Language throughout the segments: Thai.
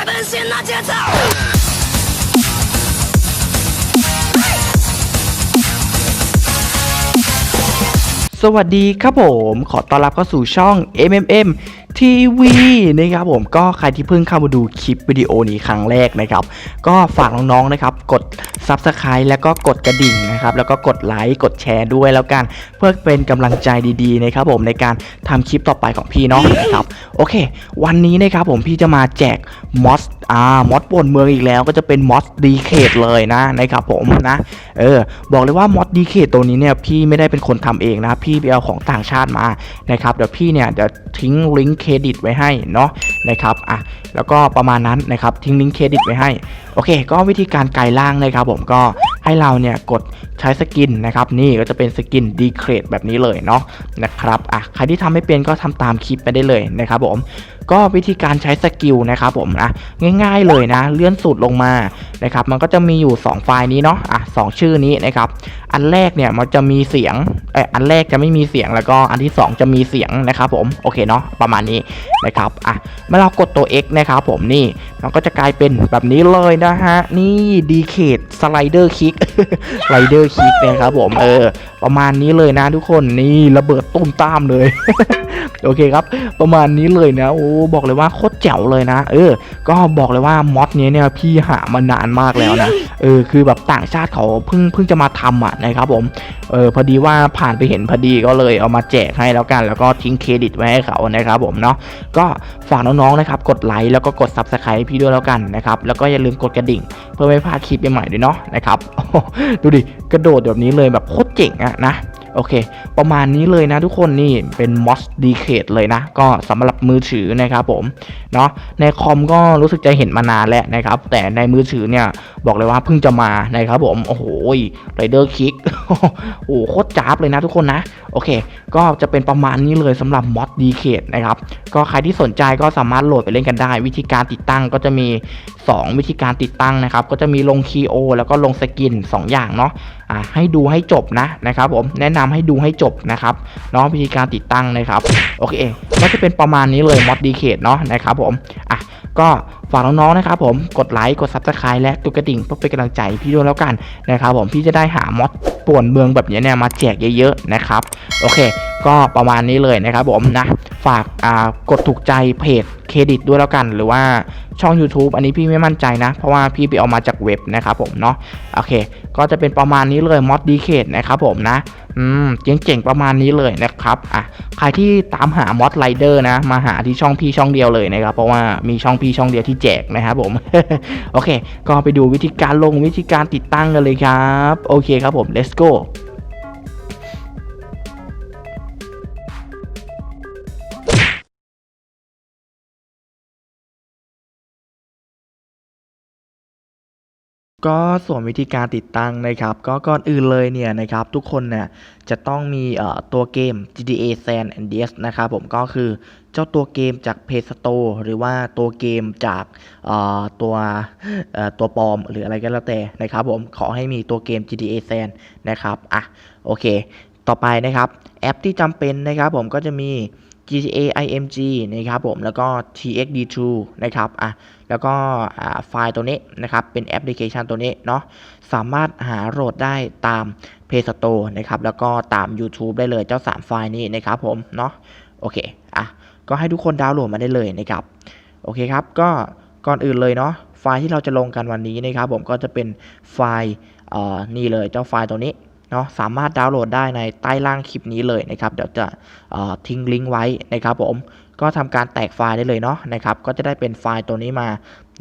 再奔新那节奏。 สวัสดีครับผม ขอต้อนรับเข้าสู่ช่อง MMM TV นะครับผมก็ใครที่เพิ่งเข้ามาดูคลิปวิดีโอนี้ครั้งแรกนะครับ ก็ฝากน้องๆนะครับ กด Subscribe แล้วก็กดกระดิ่งนะครับ แล้วก็กดไลค์กดแชร์ด้วยแล้วกัน เพื่อเป็นกำลังใจดีๆนะครับผมในการทำคลิปต่อไปของพี่เนาะนะครับโอเค วันนี้นะครับผมพี่จะมาแจกมอสอ่ามอสปนเมืองอีกแล้วก็จะเป็นมอสดีเคทเลยนะนะครับผมนะเออบอกเลยว่ามอสดีเคทตัวนี้เนี่ยพี่ไม่ได้เป็นคนทำเองนะพี่ไปเอาของต่างชาติมานะครับเดี๋ยวพี่เนี่ยเดี๋ยวทิ้งลิงก์เครดิตไว้ให้เนาะนะครับอะแล้วก็ประมาณนั้นนะครับทิ้งลิงก์เครดิตไว้ให้โอเค ก็วิธีการไกลล่างนะครับ ผมก็ให้เราเนี่ยกดใช้สกินนะครับนี่ก็จะเป็นสกินดีเครดแบบนี้เลยเนาะนะครับอะใครที่ทำไม่เป็นก็ทำตามคลิปไปได้เลยนะครับผมก็วิธีการใช้สกิลนะครับผมนะง่าย ๆเลยนะเลื่อนสูตรลงมานะครับมันก็จะมีอยู่ 2 ไฟล์นี้เนาะอะสองชื่อนี้นะครับอันแรกเนี่ยมันจะมีเสียงเอออันแรกจะไม่มีเสียงแล้วก็อันที่ 2 จะมีเสียงนะครับผมโอเคเนาะประมาณนี้นะครับอะเมื่อเรากดตัว X นะครับผมนี่มันก็จะกลายเป็นแบบนี้เลยนะฮะนี่ดีเคดสไลเดอร์คิกสไลเดอร์คิกนะครับผมเออประมาณนี้เลยนะทุกคนนี่ระเบิดตุ้มตามเลย โอเคครับ ประมาณนี้เลยนะโอ้บอกเลยว่าโคตรแจ๋วเลยนะ เออ ก็บอกเลยว่ามอดนี้เนี่ยพี่หามานานมากแล้วนะ เออ คือแบบต่างชาติเขาเพิ่งเพิ่งจะมาทำอะนะครับผม เออ พอดีว่าผ่านไปเห็นพอดีก็เลยเอามาแจกให้แล้วกัน แล้วก็ทิ้งเครดิตไว้ให้เขานะครับผมเนาะ ก็ฝากน้องๆนะครับ กดไลค์แล้วก็กด subscribe ให้พี่ด้วยแล้วกันนะครับ แล้วก็อย่าลืมกดกระดิ่ง เพื่อไม่พลาดคลิปใหม่ๆด้วยเนาะนะครับ ดูดิ กระโดดแบบนี้เลยแบบโคตรเจ๋งอะนะ โอเค ประมาณนี้เลยนะทุกคนนี่เป็น MOS d c a d e เลยนะ ก็สำหรับมือถือนะครับผมเนาะในคอมก็รู้สึกจะเห็นมานานแล้วนะครับ แต่ในมือถือเนี่ยบอกเลยว่าเพิ่งจะมานะครับผม โอ้โหไรเดอร์คิกโอ้โหโคตรจ้าบเลยนะทุกคนนะ โอเค ก็จะเป็นประมาณนี้เลยสำหรับ MOS d c a d e นะครับ ก็ใครที่สนใจก็สามารถโหลดไปเล่นกันได้ วิธีการติดตั้งก็จะมี2 วิธีการติดตั้งนะครับ ก็จะมีลงคีโอแล้วก็ลงสกิน 2 อย่างเนาะอ่าให้ดูให้จบนะนะครับผมแนะนำให้ดูให้จบนะครับเนาะวิธีการติดตั้งนะครับโอเคก็จะเป็นประมาณนี้เลยมอดดีเคทเนาะนะครับผมอะก็ฝากน้องๆนะครับผมกดไลค์กดซับสไคร b e และกดกระดิ่งเพื่อเป็นกำลังใจพี่ด้วยแล้วกันนะครับผมพี่จะได้หามอดป่วนเมืองแบบนี้เนี่ยมาแจกเยอะๆนะครับโอเค ก็ประมาณนี้เลยนะครับผมนะ ฝากกดถูกใจเพจเครดิตด้วยแล้วกัน หรือว่าช่อง YouTube อันนี้พี่ไม่มั่นใจนะ เพราะว่าพี่ไปเอามาจากเว็บนะครับผมเนาะโอเค ก็จะเป็นประมาณนี้เลยมอดดีเคทนะครับผมนะอืมเจ๋งๆประมาณนี้เลยนะครับอะใครที่ตามหามอดไรเดอร์นะ มาหาที่ช่องพี่ช่องเดียวเลยนะครับ เพราะว่ามีช่องพี่ช่องเดียวที่แจกนะครับผม โอเค ก็ไปดูวิธีการลงวิธีการติดตั้งกันเลยครับ โอเคครับผม let's go ก็ส่วนวิธีการติดตั้งนะครับ ก็ก่อนอื่นเลยเนี่ยนะครับ ทุกคนเนี่ยจะต้องมีเอ่อตัวเกม GTA San Andreas นะครับผมก็คือเจ้าตัวเกมจาก Play Store หรือว่าตัวเกมจากเอ่อตัวเอ่อตัวปลอมหรืออะไรก็แล้วแต่นะครับผมขอให้มีตัวเกม GTA San นะครับอะโอเค ต่อไปนะครับ แอปที่จำเป็นนะครับผมก็จะมี GTA IMG นะครับผมแล้วก็ TXD2 นะครับอะแล้วก็ไฟล์ตัวนี้นะครับเป็นแอปพลิเคชันตัวนี้เนาะสามารถหาโหลดได้ตาม Play Store นะครับแล้วก็ตาม YouTube ได้เลยเจ้า 3 ไฟล์นี้นะครับผมเนาะโอเคอะก็ให้ทุกคนดาวน์โหลดมาได้เลยนะครับโอเคครับก็ก่อนอื่นเลยเนาะไฟล์ที่เราจะลงกันวันนี้นะครับผมก็จะเป็นไฟล์อ่อนี่เลยเจ้าไฟล์ตัวนี้ เนาะสามารถดาวน์โหลดได้ในใต้ล่างคลิปนี้เลยนะครับเดี๋ยวจะทิ้งลิงก์ไว้นะครับผมก็ทำการแตกไฟล์ได้เลยเนาะนะครับก็จะได้เป็นไฟล์ตัวนี้มา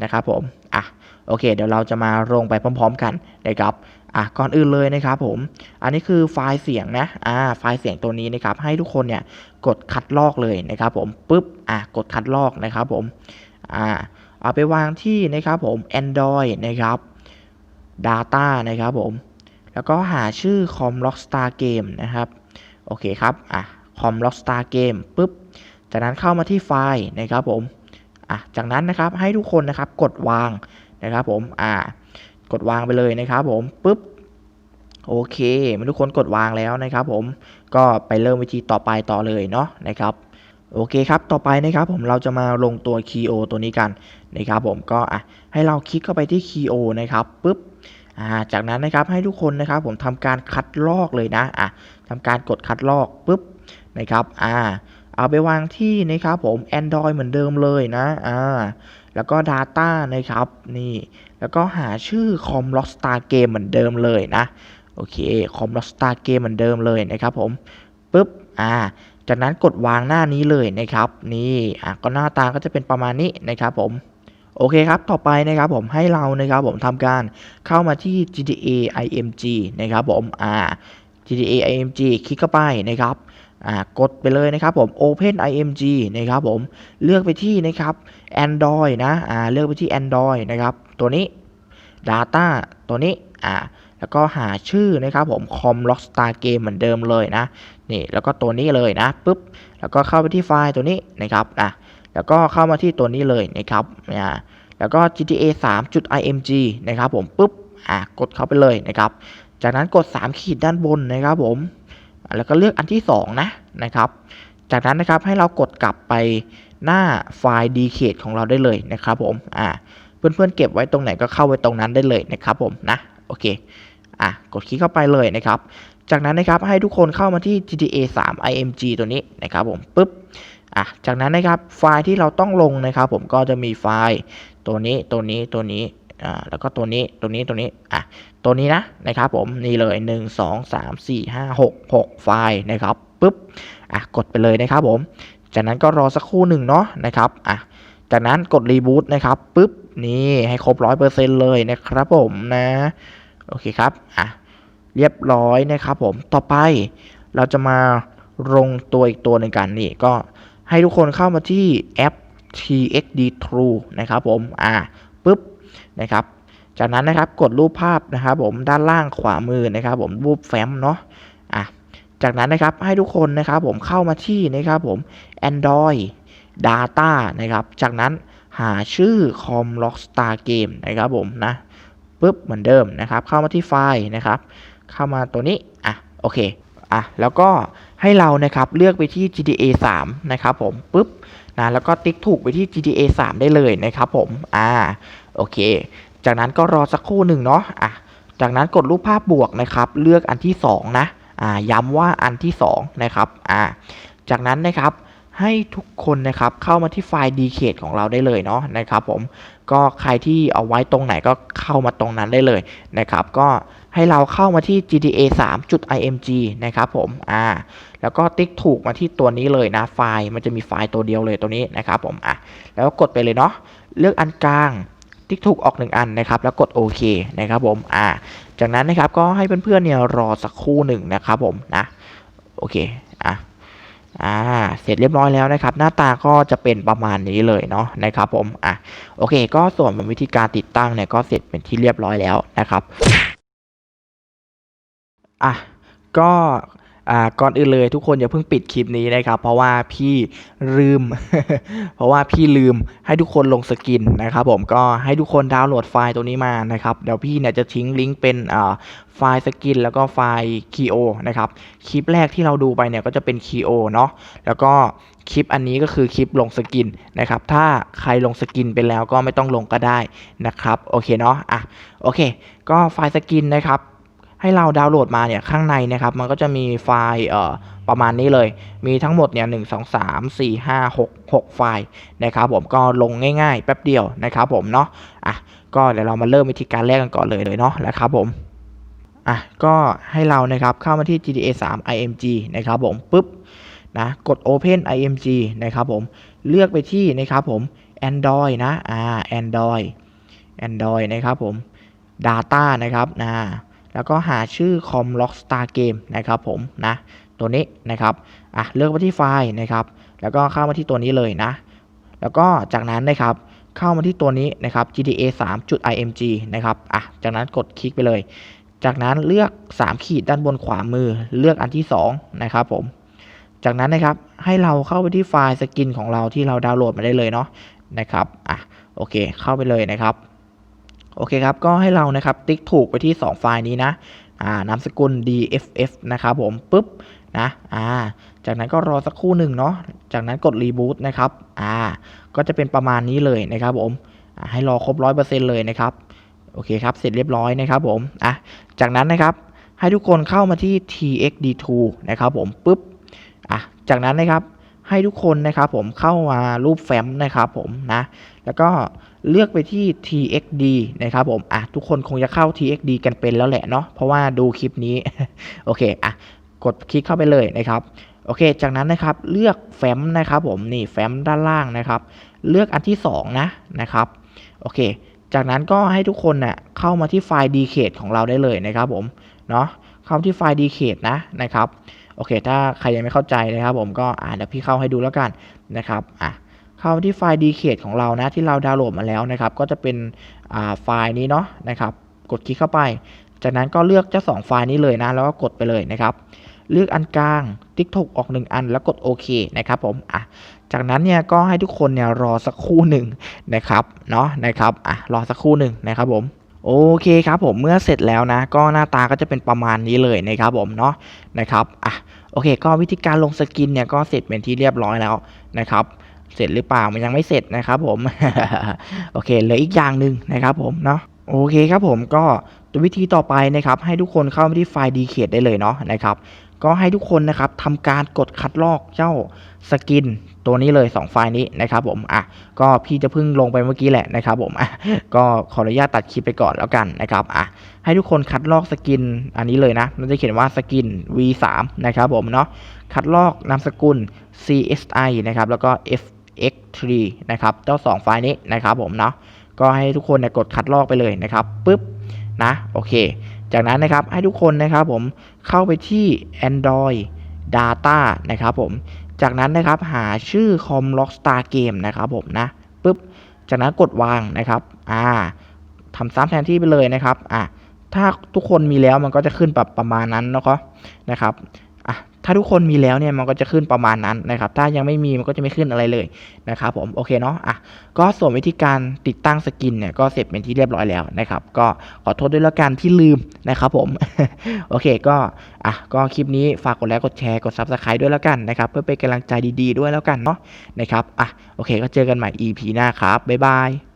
นะครับผมอะโอเค เดี๋ยวเราจะมาลงไปพร้อม ๆ กันนะครับอะก่อนอื่นเลยนะครับผม อันนี้คือไฟล์เสียงนะ อ่า ไฟล์เสียงตัวนี้นะครับ ให้ทุกคนเนี่ยกดคัดลอกเลยนะครับผมปุ๊บ อะกดคัดลอกนะครับผม อ่า เอาไปวางที่นะครับผม Android นะครับ Data นะครับผม แล้วก็หาชื่อ com rockstar game นะครับ โอเคครับ อะ com rockstar game ปุ๊บ จากนั้นเข้ามาที่ไฟล์นะครับผม อะ จากนั้นนะครับให้ทุกคนนะครับกดวางนะครับผม อ่า กดวางไปเลยนะครับผม ปุ๊บ โอเคมทุกคนกดวางแล้วนะครับผม ก็ไปเริ่มวิธีต่อไปต่อเลยเนาะนะครับโอเคครับ ต่อไปนะครับผมเราจะมาลงตัว Key O ตัวนี้กันนะครับผมก็อะให้เราคลิกเข้าไปที่ Key O นะครับปุ๊บ อ่าจากนั้นนะครับให้ทุกคนนะครับผมทำการคัดลอกเลยนะอะทำการกดคัดลอกปุ๊บนะครับอ่าเอาไปวางที่นะครับผม Android เหมือนเดิมเลยนะอ่าแล้วก็ Data นะครับนี่แล้วก็หาชื่อ Com l o Star Game เหมือนเดิมเลยนะโอเค Com l o Star Game เหมือนเดิมเลยนะครับผมปุ๊บอ่าจากนั้นกดวางหน้านี้เลยนะครับนี่อะก็หน้าตาก็จะเป็นประมาณนี้นะครับผม โอเคครับ ต่อไปนะครับผมให้เรานะครับผมทำการเข้ามาที่ GTA IMG นะครับผมอ่า GTA IMG คลิกเข้าไปนะครับอ่ากดไปเลยนะครับผม Open IMG นะครับผมเลือกไปที่นะครับ Android นะอ่าเลือกไปที่ Android นะครับ ตัวนี้ Data ตัวนี้อ่าแล้วก็หาชื่อนะครับผม Com Rockstar Game เหมือนเดิมเลยนะนี่แล้วก็ตัวนี้เลยนะปุ๊บแล้วก็เข้าไปที่ไฟล์ตัวนี้นะครับอะ แล้วก็เข้ามาที่ตัวนี้เลยนะครับอ่าแล้วก็ GTA 3.img นะครับผมปุ๊บอะกดเข้าไปเลยนะครับ จากนั้นกด 3 ขีดด้านบนนะครับผม แล้วก็เลือกอันที่ 2 นะนะครับ จากนั้นนะครับให้เรากดกลับไปหน้าไฟล์ dcade ของเราได้เลยนะครับผมอ่าเพื่อนๆเก็บไว้ตรงไหนก็เข้าไว้ตรงนั้นได้เลยนะครับผมนะโอเคอะกดคลิกเข้าไปเลยนะครับ จากนั้นนะครับให้ทุกคนเข้ามาที่ GTA 3 IMG ตัวนี้นะครับผมปุ๊บ อะจากนั้นนะครับไฟล์ที่เราต้องลงนะครับ ผมก็จะมีไฟล์ตัวนี้ตัวนี้ตัวนี้อ่าแล้วก็ตัวนี้ตัวนี้ตัวนี้อะตัวนี้นะนะครับผมนี่เลย 1 2 3 4 5 6 6 ไฟล์นะครับปุ๊บอะกดไปเลยนะครับผม จากนั้นก็รอสักครู่หนึ่งเนาะนะครับอะจากนั้นกดรีบูตนะครับปุ๊บนี่ให้ครบร้อยเปอร์เซ็นต์เลยนะครับผมนะโอเคครับอะเรียบร้อยนะครับผมต่อไปเราจะมาลงตัวอีกตัวหนึ่งกันนี่ก็ ให้ทุกคนเข้ามาที่แอป TXD True นะครับผม อ่าปุ๊บนะครับ จากนั้นนะครับกดรูปภาพนะครับผมด้านล่างขวามือนะครับ ผมรูปแฟ้มเนาะ อะ จากนั้นนะครับให้ทุกคนนะครับผมเข้ามาที่นะครับผม Android Data นะครับ จากนั้นหาชื่อ Com Rockstar Game นะครับผมนะปุ๊บเหมือนเดิมนะครับ เข้ามาที่ไฟล์นะครับ เข้ามาตัวนี้ อะ โอเค อะ แล้วก็ ให้เรานะครับเลือกไปที่ GTA 3 นะครับผมปุ๊บนะแล้วก็ติ๊กถูกไปที่ GTA 3 ได้เลยนะครับผมอ่าโอเค จากนั้นก็รอสักครู่หนึ่งเนาะอะจากนั้นกดรูปภาพบวกนะครับ เลือกอันที่ 2 นะอ่าย้ำว่าอันที่ 2 นะครับอ่าจากนั้นนะครับให้ทุกคนนะครับเข้ามาที่ไฟล์ dcade ของเราได้เลยเนาะนะครับผมก็ใครที่เอาไว้ตรงไหนก็เข้ามาตรงนั้นได้เลยนะครับ ก็ ให้เราเข้ามาที่ GTA 3.img นะครับผมอ่าแล้วก็ติ๊กถูกมาที่ตัวนี้เลยนะไฟล์มันจะมีไฟล์ตัวเดียวเลยตัวนี้นะครับผมอะแล้วก็กดไปเลยเนาะเลือกอันกลางติ๊กถูกออกหนึ่งอันนะครับแล้วกดโอเคนะครับผมอ่าจากนั้นนะครับก็ให้เพื่อนๆเนี่ยรอสักครู่หนึ่งนะครับผมนะโอเคอะอ่าเสร็จเรียบร้อยแล้วนะครับ หน้าตาก็จะเป็นประมาณนี้เลยเนาะนะครับผมอะโอเค ก็ส่วนวิธีการติดตั้งเนี่ยก็เสร็จเป็นที่เรียบร้อยแล้วนะครับ อะก็อ่าก่อนอื่นเลยทุกคนอย่าเพิ่งปิดคลิปนี้นะครับ เพราะว่าพี่ลืม เพราะว่าพี่ลืมให้ทุกคนลงสกินนะครับผมก็ให้ทุกคนดาวน์โหลดไฟล์ตัวนี้มานะครับเดี๋ยวพี่เนี่ยจะทิ้งลิงก์เป็นอ่าไฟล์สกิน แล้วก็ไฟล์ Key O นะครับคลิปแรกที่เราดูไปเนี่ยก็จะเป็น Key O เนาะแล้วก็คลิปอันนี้ก็คือคลิปลงสกินนะครับถ้าใครลงสกินไปแล้วก็ไม่ต้องลงก็ได้นะครับโอเคเนาะอะโอเค ก็ไฟล์สกินนะครับ ให้เราดาวน์โหลดมาเนี่ยข้างในนะครับ มันก็จะมีไฟล์เอ่อประมาณนี้เลย มีทั้งหมดเนี่ยหนึ่งสองสามสี่ห้าหกหกไฟล์นะครับผมก็ลงง่ายๆ แป๊บเดียวนะครับผมเนาะอะก็เดี๋ยวเรามาเริ่มวิธีการแรกกันก่อนเลยเลยเนาะนะครับผมอะก็ให้เรานะครับเข้ามาที่ GTA 3 IMG นะครับผมปุ๊บนะกด Open IMG นะครับผมเลือกไปที่นะครับผม Android นะอ่า Android Android นะครับผม Data นะครับนะ แล้วก็หาชื่อ Com Rockstar Game นะครับผมนะตัวนี้นะครับอะเลือกไปที่ไฟล์นะครับ แล้วก็เข้ามาที่ตัวนี้เลยนะ แล้วก็จากนั้นนะครับเข้ามาที่ตัวนี้นะครับ GTA 3.img นะครับอะจากนั้นกดคลิกไปเลย จากนั้นเลือก 3 ขีดด้านบนขวามือเลือกอันที่ 2 นะครับผมจากนั้นนะครับให้เราเข้าไปที่ไฟล์สกินของเราที่เราดาวน์โหลดมาได้เลยเนาะนะครับอะโอเคเข้าไปเลยนะครับ โอเคครับ ก็ให้เรานะครับติ๊กถูกไปที่ 2 ไฟล์นี้นะอ่านามสกุล dff นะครับผมปุ๊บนะอ่าจากนั้นก็รอสักครู่หนึ่งเนาะจากนั้นกดรีบูตนะครับอ่าก็จะเป็นประมาณนี้เลยนะครับผมให้รอครบร้อยเปอร์เซ็นต์เลยนะครับโอเคครับ เสร็จเรียบร้อยนะครับผมอะจากนั้นนะครับให้ทุกคนเข้ามาที่ txd2 นะครับผมปุ๊บอะจากนั้นนะครับ ให้ทุกคนนะครับผมเข้ามารูปแฟ้มนะครับผมนะแล้วก็เลือกไปที่ txd นะครับผมอะทุกคนคงจะเข้า txd กันเป็นแล้วแหละเนาะเพราะว่าดูคลิปนี้โอเคอะกดคลิกเข้าไปเลยนะครับโอเค จากนั้นนะครับเลือกแฟ้มนะครับผมนี่แฟ้มด้านล่างนะครับ เลือกอันที่ 2 นะนะครับโอเค จากนั้นก็ให้ทุกคนน่ะเข้ามาที่ไฟล์ dcade ของเราได้เลยนะครับผมเนาะเข้าที่ไฟล์ dcade นะนะครับ โอเค ถ้าใครยังไม่เข้าใจนะครับ ผมก็อ่านเดี๋ยวพี่เข้าให้ดูแล้วกันนะครับอะเข้าที่ไฟล์ dcade ของเรานะที่เราดาวน์โหลดมาแล้วนะครับ ก็จะเป็นไฟล์นี้เนาะนะครับ กดคลิกเข้าไป จากนั้นก็เลือกเจ้าสองไฟล์นี้เลยนะ แล้วก็กดไปเลยนะครับ เลือกอันกลาง ติ๊กถูกออกหนึ่งอัน แล้วกดโอเคนะครับผมอะจากนั้นเนี่ยก็ให้ทุกคนเนี่ยรอสักครู่หนึ่งนะครับเนาะนะครับอะรอสักครู่หนึ่งนะครับผม โอเคครับผมเมื่อเสร็จแล้วนะ ก็หน้าตาก็จะเป็นประมาณนี้เลยนะครับผมเนาะนะครับอะโอเค ก็วิธีการลงสกินเนี่ยก็เสร็จเป็นที่เรียบร้อยแล้วนะครับ เสร็จหรือเปล่ามันยังไม่เสร็จนะครับผม โอเคเหลืออีกอย่างหนึ่งนะครับผมเนาะโอเคครับผมก็ ตัววิธีต่อไปนะครับให้ทุกคนเข้ามาที่ไฟล์ dcade ได้เลยเนาะนะครับ ก็ให้ทุกคนนะครับทำการกดคัดลอกเจ้าสกินตัวนี้เลย 2 ไฟล์นี้นะครับผมอะก็พี่จะเพิ่งลงไปเมื่อกี้แหละนะครับผมอะก็ขออนุญาตตัดคลิปไปก่อนแล้วกันนะครับอะให้ทุกคนคัดลอกสกินอันนี้เลยนะมันจะเขียนว่าสกิน V3 นะครับผมเนาะคัดลอกนามสกุล CSI นะครับแล้วก็ FX3 นะครับเจ้า 2 ไฟล์นี้นะครับผมเนาะก็ให้ทุกคนเนี่ยกดคัดลอกไปเลยนะครับปุ๊บ นะโอเค จากนั้นนะครับให้ทุกคนนะครับผมเข้าไปที่ Android Data นะครับผมจากนั้นนะครับหาชื่อ Com Rockstar Game นะครับผมนะปุ๊บจากนั้นกดวางนะครับอ่าทำซ้ำแทนที่ไปเลยนะครับอะถ้าทุกคนมีแล้วมันก็จะขึ้นแบบประมาณนั้นเนาะนะครับ ถ้าทุกคนมีแล้วเนี่ยมันก็จะขึ้นประมาณนั้นนะครับถ้ายังไม่มีมันก็จะไม่ขึ้นอะไรเลยนะครับผมโอเคเนาะอะก็ส่วนวิธีการติดตั้งสกินเนี่ยก็เสร็จเป็นที่เรียบร้อยแล้วนะครับก็ขอโทษด้วยแล้วกันที่ลืมนะครับผมโอเคก็อะก็คลิปนี้ฝากกดไลค์กดแชร์กด Subscribe ด้วยแล้วกันนะครับเพื่อเป็นกำลังใจดีๆด้วยแล้วกันเนาะนะครับอะโอเคก็เจอกันใหม่ EP หน้าครับบ๊ายบาย